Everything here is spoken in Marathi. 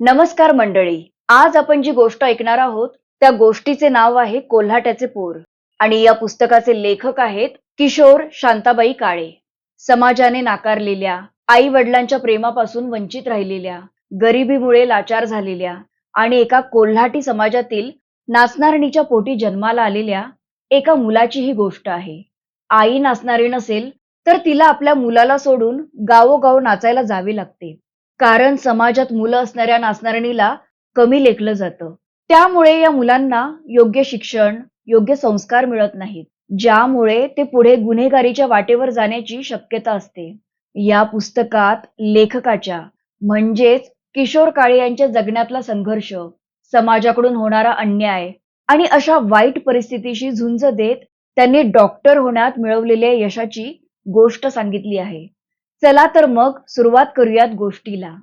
नमस्कार मंडळी. आज आपण जी गोष्ट ऐकणार आहोत त्या गोष्टीचे नाव आहे कोल्हाट्याचे पोर. आणि या पुस्तकाचे लेखक आहेत किशोर शांताबाई काळे. समाजाने नाकारलेल्या आई वडिलांच्या प्रेमापासून वंचित राहिलेल्या गरिबीमुळे लाचार झालेल्या आणि एका कोल्हाटी समाजातील नाचणारणीच्या पोटी जन्माला आलेल्या एका मुलाची ही गोष्ट आहे. आई नाचणारी नसेल तर तिला आपल्या मुलाला सोडून गावोगाव नाचायला जावे लागते. कारण समाजात मुलं असणाऱ्या नाचणारणीला कमी लेखलं जातं. त्यामुळे या मुलांना योग्य शिक्षण योग्य संस्कार मिळत नाहीत ज्यामुळे ते पुढे गुन्हेगारीच्या वाटेवर जाण्याची शक्यता असते. या पुस्तकात लेखकाच्या म्हणजेच किशोर काळे यांच्या जगण्यातला संघर्ष समाजाकडून होणारा अन्याय आणि अशा वाईट परिस्थितीशी झुंज देत त्यांनी डॉक्टर होण्यात मिळवलेल्या यशाची गोष्ट सांगितली आहे. चला तर मग सुरुवात करूयात गोष्टीला.